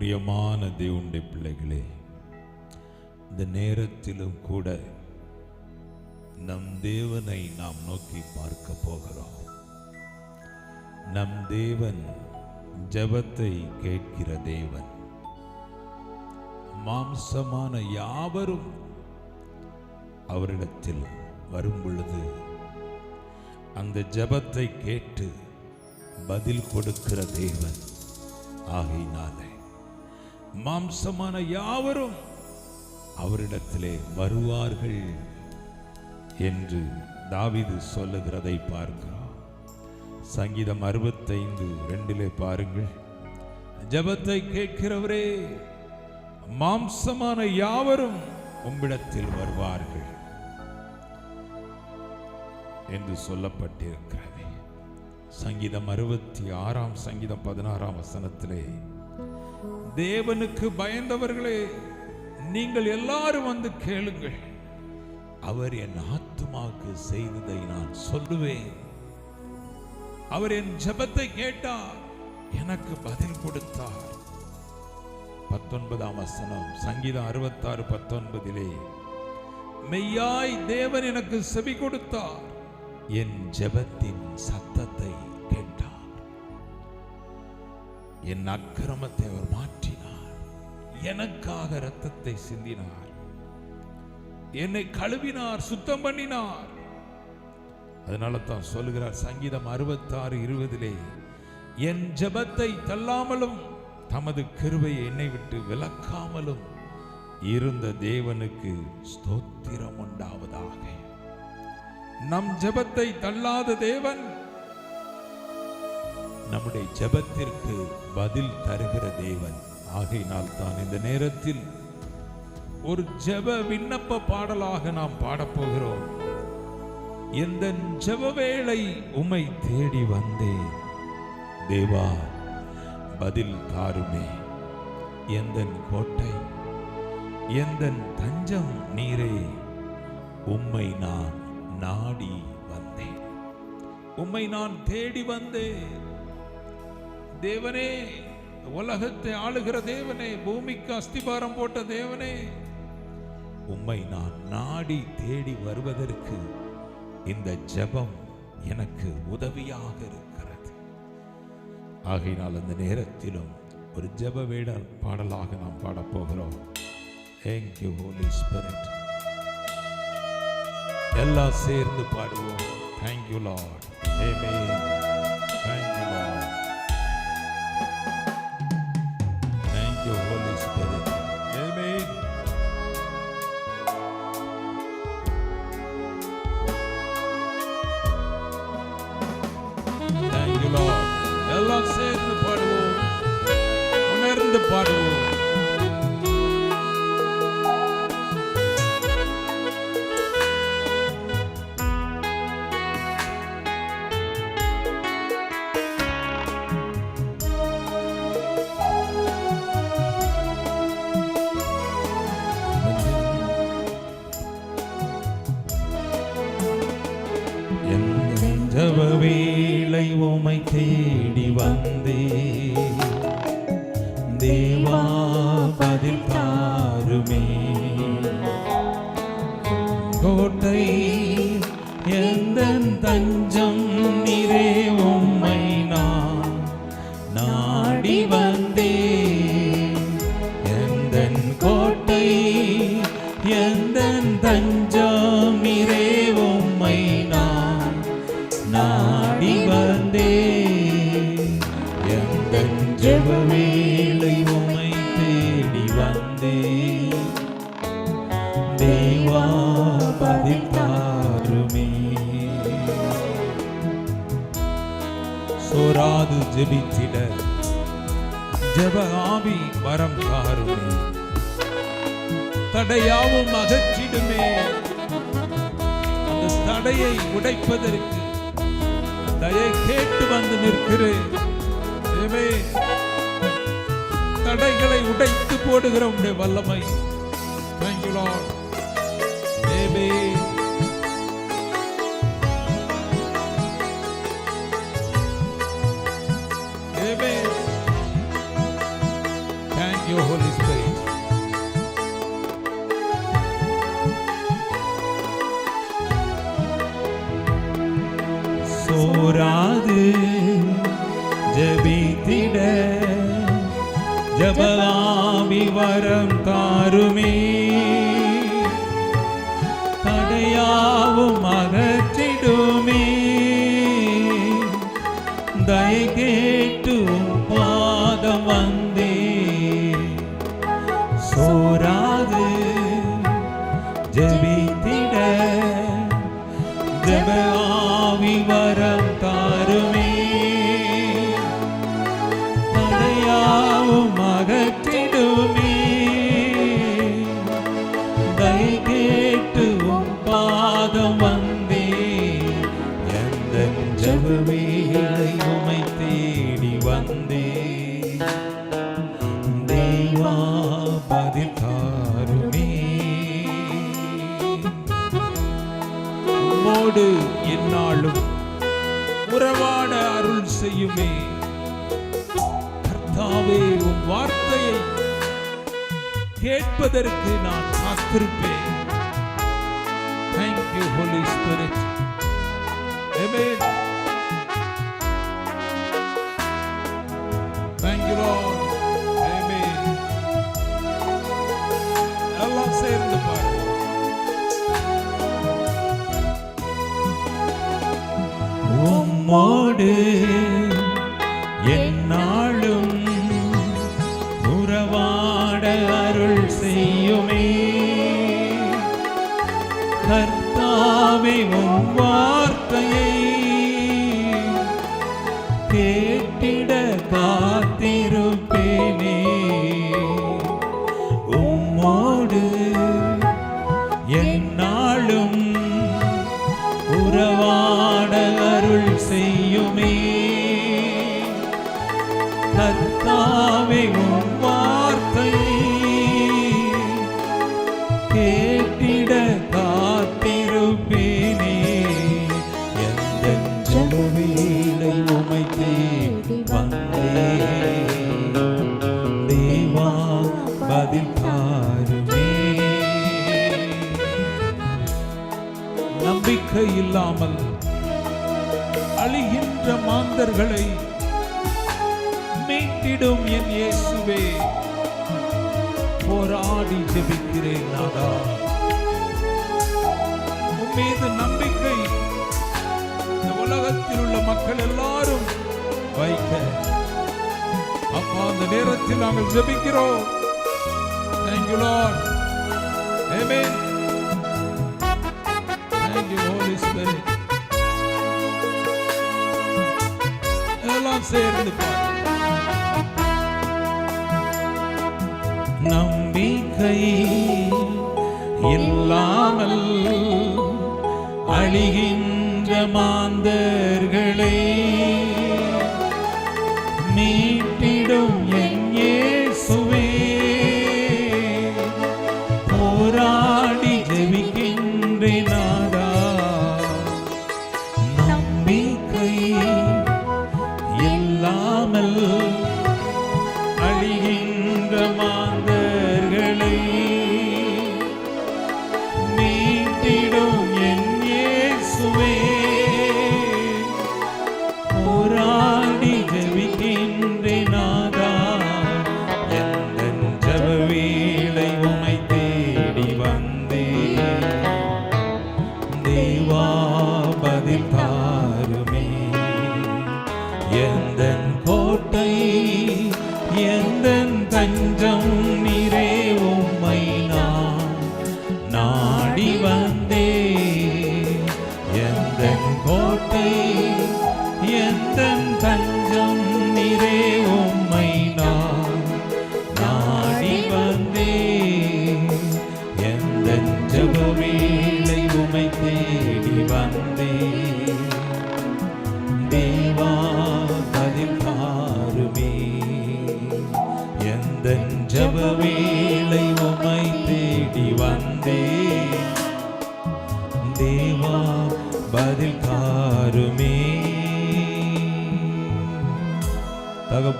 பிரியமான தேவனுடைய பிள்ளைகளே இந்த நேரத்திலும் கூட நம் தேவனை நாம் நோக்கி பார்க்க போகிறோம். நம் தேவன் ஜெபத்தை கேட்கிற தேவன். மாம்சமான யாவரும் அவரிடத்தில் வரும் பொழுது அந்த ஜெபத்தை கேட்டு பதில் கொடுக்கிற தேவன். ஆகையினாலே மாம்சமான யாவரும் அவரிடத்திலே வருவார்கள் என்று தாவிது சொல்லுகிறதை பார்க்கிறோம். சங்கீதம் அறுபத்தைந்து ரெண்டிலே பாருங்கள். ஜெபத்தை கேட்கிறவரே மாம்சமான யாவரும் உம்மிடத்தில் வருவார்கள் என்று சொல்லப்பட்டிருக்கிறது. சங்கீதம் அறுபத்தி ஆறாம் சங்கீதம் பதினாறாம் வசனத்திலே தேவனுக்கு பயந்தவர்களே நீங்கள் எல்லாரும் வந்து கேளுங்கள். அவர் என் ஆத்துமாவுக்கு செய்ததை நான் சொல்லுவேன். அவர் என் ஜெபத்தை கேட்டார் எனக்கு பதில் கொடுத்தார். பத்தொன்பதாம் வசனம் சங்கீதம் அறுபத்தாறு பத்தொன்பதிலே மெய்யாய் தேவன் எனக்கு செவி கொடுத்தார். என் ஜெபத்தின் சத்தத்தை என் அக்கிரமத்தை அவர் மாற்றினார். எனக்காக ரத்தத்தை சிந்தினார். என்னை கழுவினார் சுத்தம் பண்ணினார். அதனால தான் சொல்லுகிறார் சங்கீதம் அறுபத்தாறு இருபதிலே என் ஜெபத்தை தள்ளாமலும் தமது கிருபையை என்னை விட்டு விலக்காமலும் இருந்த தேவனுக்கு ஸ்தோத்திரம் உண்டாவதாக. நம் ஜெபத்தை தள்ளாத தேவன் நம்முடைய ஜெபத்திற்கு பதில் தருகிற தேவன். ஆகையினால் தான் இந்த நேரத்தில் ஒரு ஜெப விண்ணப்ப பாடலாக நாம் பாடப்போகிறோம் எந்த ஜெப வேளை உமை தேடி வந்தேன். தேவா பதில் தாருமே. எந்தன் கோட்டை எந்தன் தஞ்சம் நீரே உம்மை நான் நாடி வந்தேன். உம்மை நான் தேடி வந்தேன். தேவனே உலகத்தை ஆளுகிற தேவனே பூமிக்கு அஸ்திபாரம் போட்ட தேவனே உம்மை நான் நாடி தேடி வருவதற்கு இந்த ஜெபம் எனக்கு உதவியாக இருக்கிறது. ஆகையினால் அந்த நேரத்திலும் ஒரு ஜப வேட பாடலாக நாம் பாடப் போகிறோம். Thank you Holy எல்லாம் சேர்ந்து பாடுவோம். தேங்க்யூ லார்ட் ஏமே தேடி வந்தே. தேவா பதில் தாருமே. கோட்டை எந்த தஞ்சம் நிறே உம்மை நான் நாடி வந்தே. எந்த கோட்டை எந்த தஞ்சம் சோராது ஜெபித்திட. ஜெப ஆவி வரம் தாருமே தடையாவும் அகற்றிடுமே. அந்த தடையை உடைப்பதற்கு தயை கேட்டு வந்து நிற்கிறேன். தடைகளை உடைத்து போடுகிற உடைய வல்லமை. தேவே you, Holy Spirit. சோராது ஜபித்திட ஜபலாமி வரம் தாருமே. தடையாவும் அகற்றிடுமே. தயை கேட்டு பாதம் வந்தே. சோராது நாளும் உறவாட அருள் செய்யுமே. கர்த்தாவே உன் வார்த்தையை கேட்பதற்கு நான் காத்திருப்பேன். Thank you holy spirit Amen. உம்மோடு என்னாலும் உறவாட அருள் செய்யுமே. கர்த்தாவே உன் வார்த்தையை கேட்டிட கர்த்தாவே உன் வார்த்தை கேட்டிட காத்திருப்பேனே. எந்த ஜபவேளை உமை தேடி வந்தே தேவா பதில் தாருமே. நம்பிக்கை இல்லாமல் அழிகின்ற மாந்தர்களை மீட்டிடும் என் இயேசுவே போராடி ஜெபிக்கிறேன் நாடா உம்மீது நம்பிக்கை இந்த உலகத்தில் உள்ள மக்கள் எல்லாரும் வைக்க அப்பா அந்த நேரத்தில் நாங்கள் ஜெபிக்கிறோம் Thank you, Lord. Amen. Thank you, Holy Spirit. எல்லாம் சேர்ந்து பாரு நம்பிக்கை இல்லாமல் அழிகின்ற மாந்தர்களை மீட்டிடும் எங்கே சுவே போராடி ஜெபிக்கின்றேன்?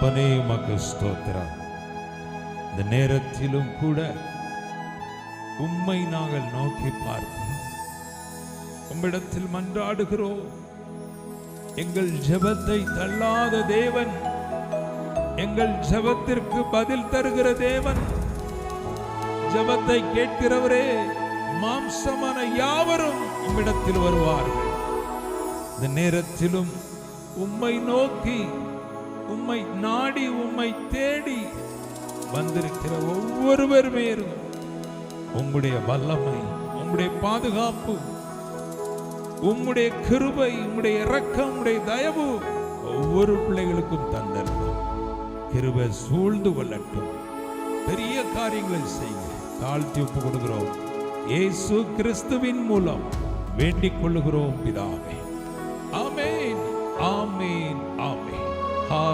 தகப்பனே உமக்கு ஸ்தோத்திரம். இந்த நேரத்திலும் கூட உம்மை நாங்கள் நோக்கி பார்க்கிறோம். உம்மிடத்தில் மன்றாடுகிறோம். எங்கள் ஜெபத்தை தள்ளாத தேவன் எங்கள் ஜெபத்திற்கு பதில் தருகிற தேவன். ஜெபத்தை கேட்கிறவரே மாம்சமான யாவரும் உம்மிடத்தில் வருவார்கள். இந்த நேரத்திலும் உம்மை நோக்கி உம்மை நாடி உம்மை தேடி வந்திருக்கிற ஒவ்வொருவர் மேலும் உம்முடைய வல்லமை உம்முடைய பாதுகாப்பு உம்முடைய கிருபை உம்முடைய இரக்கம் உம்முடைய தயவு ஒவ்வொரு பிள்ளைகளுக்கும் தந்தரணும் கிருபை சூழ்ந்து கொள்ளட்டும். பெரிய காரியங்களை செய்ய தாழ்த்தி ஒப்பு கொடுக்கிறோம். இயேசு கிறிஸ்துவின் மூலம் வேண்டிக் கொள்ளுகிறோம் பிதாவே.